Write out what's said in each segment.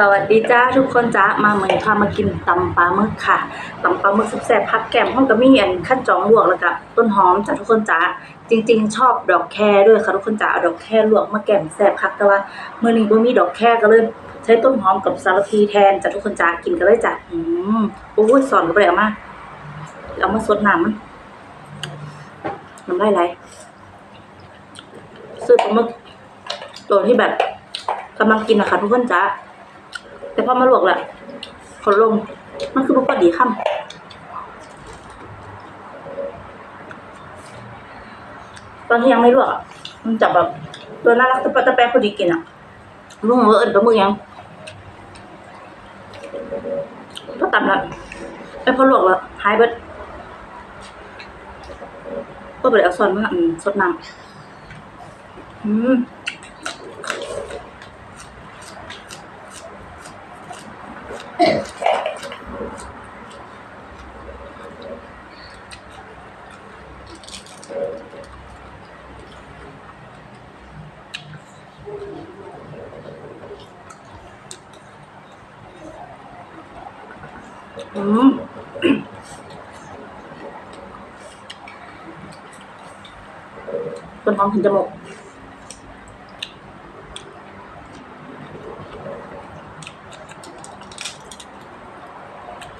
สวัสดีจ้าทุกคนจ้ามาเหมือนพามากินตำปลาหมึกค่ะตำปลาหมึกแซ่บพักแก้มห้องกระมี่อันขั้นจองลวกแล้วก็ต้นหอมจ้าทุกคนจ้าจริง ๆ ชอบดอกแคด้วยค่ะทุกคนจ้าเอาดอกแคลวกมาแก้มแซ่บคักแต่ว่าเมื้อนี้บ่มีดอกแคก็เลยใช้ต้นหอมกับสารพีแทนจ้าทุกคนจ้ากินกันเลยจ้าอืมโอ้ยสอนก็บ่ได้เอามาเอามาสดน้ำมันน้ำลายไหลซื้อปลาหมึกตัวที่แบบกำลังกินนะคะทุกคนจ้า แต่พอมาลวกแหละขอลง มันคือพอดีค่ำตอนที่ยังไม่ลวกมันจับแบบตัวน่ารักตะปะตะแปะพอดีกินอะลุงเออเอิญตัวมึงยังก็ตำละไอ้พอลวกแล้วหายเบิดก็ไปเอาซอนมาอืมสดน้ำอืม อื มคนท้องถึงจมูก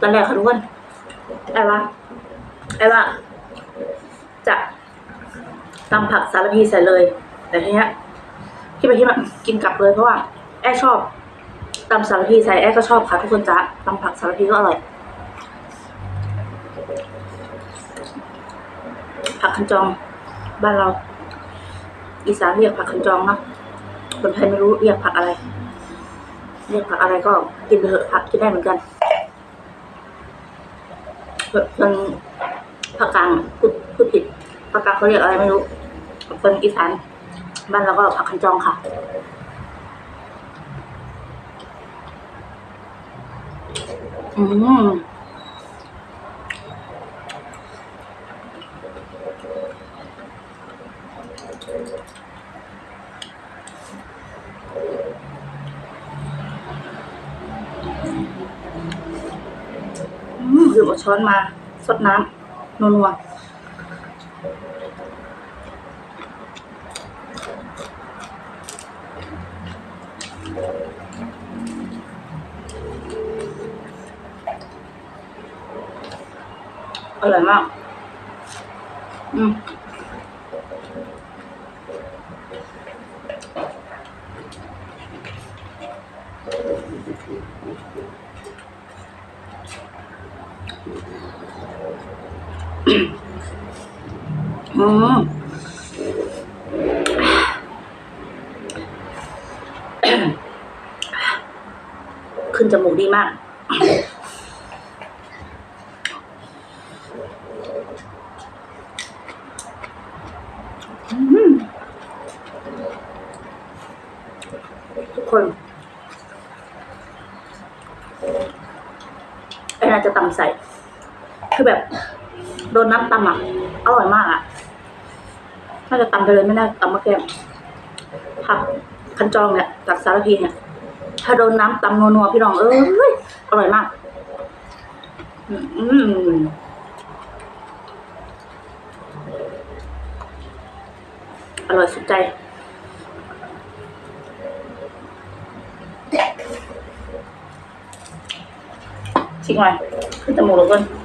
ตอนแรกค่ะทุกคนไอ้ว่าไอ้ว่าจะตำผักสารพีใส่เลย แต่ทีเนี้ยคิดไปที่มากินกลับเลยเพราะว่า แอ้ชอบตำสารพีใส่แอ้ก็ชอบค่ะทุกคนจ้าตำผักสารพีก็อร่อย ผักคันจอง บ้านเรา อีสานเรียกผักคันจองเนาะคนไทยไม่รู้เรียกผักอะไร เรียกผักอะไรก็กินเถอะผักกินได้เหมือนกันคนภาคกลางพูดพูดผิดภาคกลางเขาเรียกอะไรไม่รู้คนอีสานบ้านเราก็ผักคันจองค่ะอืม อืมหยิบเอา ช้อนมาสดน้ำนัวอร่อยมาก อืม อืมขึ้นจมูกดีมาก ทุกคนไอ้น่าจะตำใส่ คือแบบ โดนน้ำตำอะ อร่อยมากอะ น่าจะตำไปเลยไม่น่าตำมาแก้มผักคันจองเนี่ยจากสารพีเนี่ย ถ้าโดนน้ำตำนัวๆพี่น้องเอ้ยอร่อยมาก อืมอร่อยสุดใจชิคหน่อยขึ้นจมูกแล้วกัน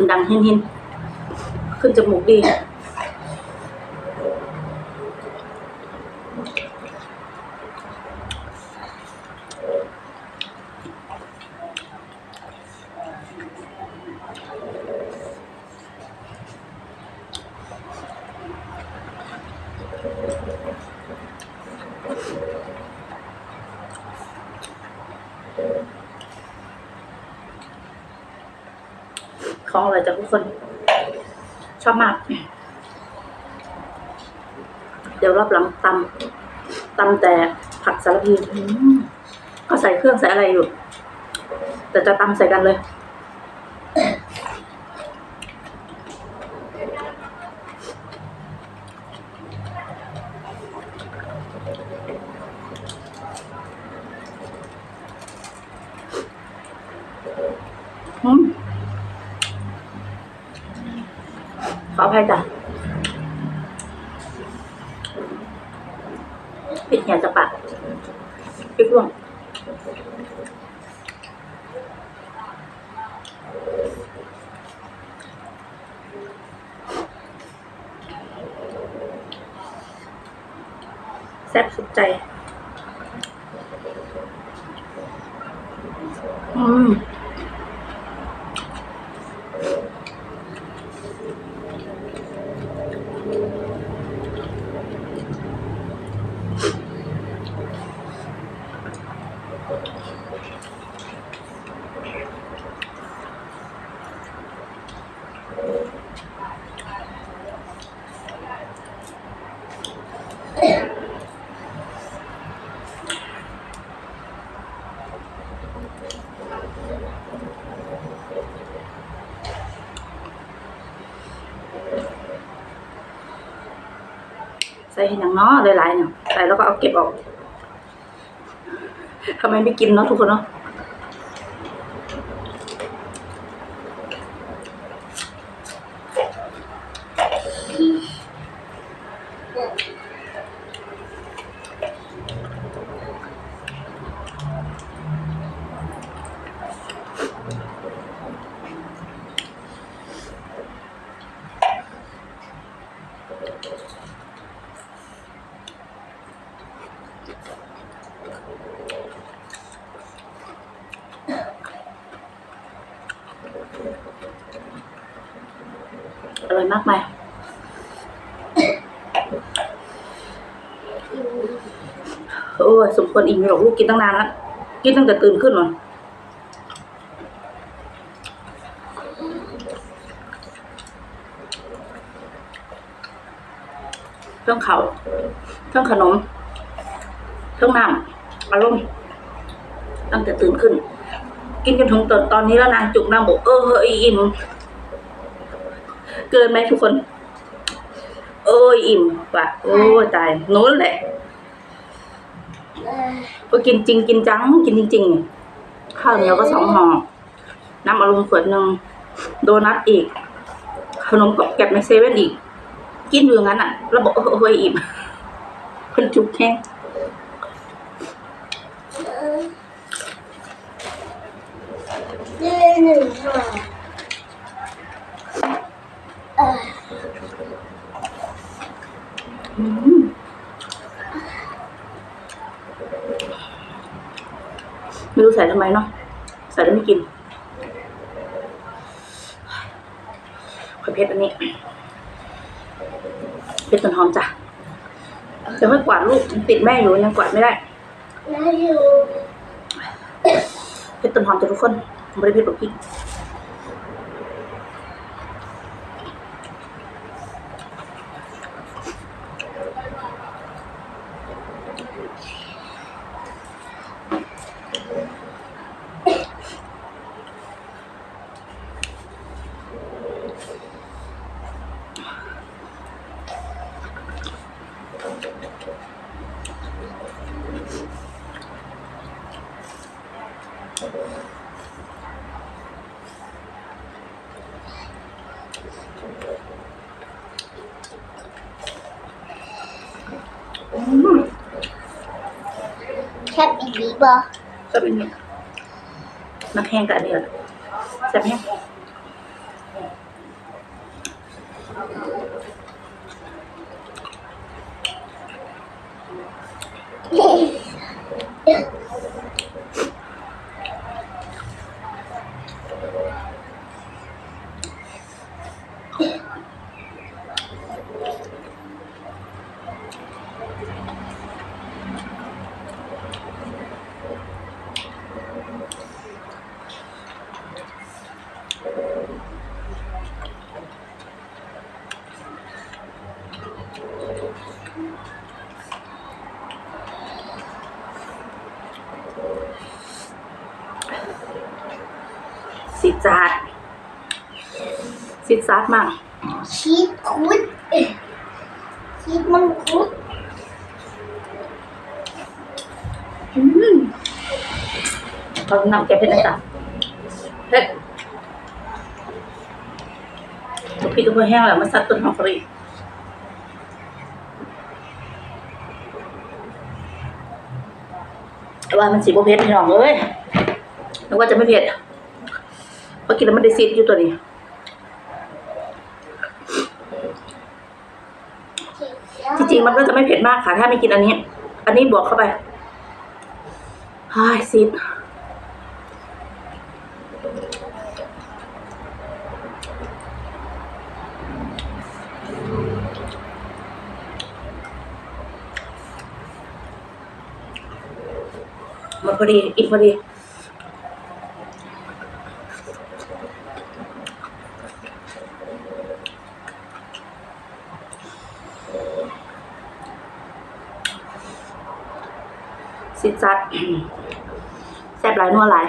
ขึ้นดังหินหินขึ้นจมูกดี ข อยจากทุกคน ชอบมาก เดี๋ยวรอบหลังตำตำแต่ผักสารพีก็ใส่เครื่องใส่อะไรอยู่ แต่จะตำใส่กันเลยอืมข ออภัยจ้ะปิดเหี่ยจะปากปิดร่วงแซ่บสุดใจ อืม อย่างเนาะหลายๆเนี่ยใส่แล้วก็เอาเก็บออกทำไมไม่กินเนาะทุกคนเนาะ มากไหมโอ้ยสมควรอิ่มหรอกลูกกินตั้งนานแล้วกินตั้งแต่ตื่นขึ้นมาเครื่องเขาเครื่องขนมเครื่องน้ำอารมณ์ตั้งแต่ตื่นขึ้น กินจนถึงตอนตอนนี้แล้วนางจุกนางบอกเออเฮ้ยอิ่ม เกินไหมทุกคน โอ้ยอิ่มว่ะโอ้ตายโน้นแหละก็กินจริงกินจัง กินจริงๆข้าวเหนียวก็สองห่อน้ำอารมณ์ขวดหนึ่งโดนัทอีก ขนมกรอบแกบในเซเว่นอีก กินอยู่อย่างนั้นอะ แล้วบอกโอ้ยอิ่มเพิ่นจุกแห้งยืนหนึ่งห่อเออ อืม ไม่รู้ใส่ทำไมเนาะใส่แล้วไม่กินขอเพชรอันนี้เพชรต้นหอมจ้ะเดี๋ยวค่อยกวาดลูกติดแม่อยู่ยังกวาดไม่ได้แล้วอยู่เพชรต้นหอมจ้ะทุกคนไม่ได้เพชรแบบพริก แคบอีกดีบ่ก็เป็นเนี่ยน้ำแห้งกับอันนี้แหละแซ่บแห้ง สิจาดสิจาดมากชีสคุดชีสมังคุดอืมเขานำแกเพชรนะจ๊ะเพ็ดทุกพี่ทุกคนแห้งแล้วมาสัตว์ต้นหอมฟรี ว่ามันสีโบเผ็ดพี่น้องเอ้ยนึกว่าจะไม่เผ็ดเพราะกินแล้วมันได้ซีดอยู่ตัวนี้จริงๆมันก็จะไม่เผ็ดมากค่ะ ถ้าไม่กินอันนี้ อันนี้บวกเข้าไปฮายซีด พอดีอิ่มพอดีสิจัดแซ่บหลายนัวหลาย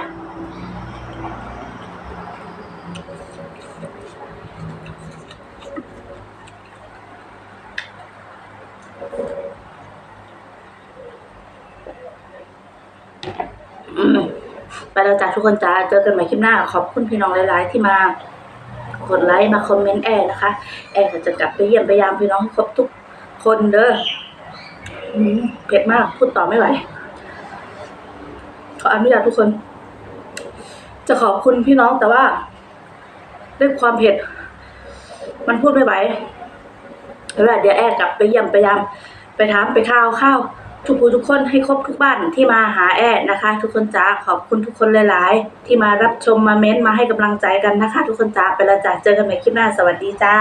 อืม ไปแล้วจ้าทุกคนจ้าเจอกันใหม่คลิปหน้า ขอบคุณพี่น้องหลายๆ ที่มากดไลค์มาคอมเมนต์แอร์นะคะ แอร์ก็จะกลับไปเยี่ยมไปยามพี่น้องครบทุกคนเด้อเผ็ดมากพูดต่อไม่ไหวขออนุญาตทุกคน จะขอบคุณพี่น้องแต่ว่าด้วยความเผ็ด มันพูดไม่ไหวแล้วเดี๋ยวแอร์กลับไปเยี่ยมไปยาม ไปถามไปข้าวข้าว ทุกผู้ทุกคนให้ครบทุกบ้านที่มาหาแอดนะคะ ทุกคนจ้าขอบคุณทุกคนหลาย ๆ ที่มารับชมมาเม้นต์มาให้กำลังใจกันนะคะ ทุกคนจ้าไปแล้วจ้าเจอกันใหม่คลิปหน้าสวัสดีจ้า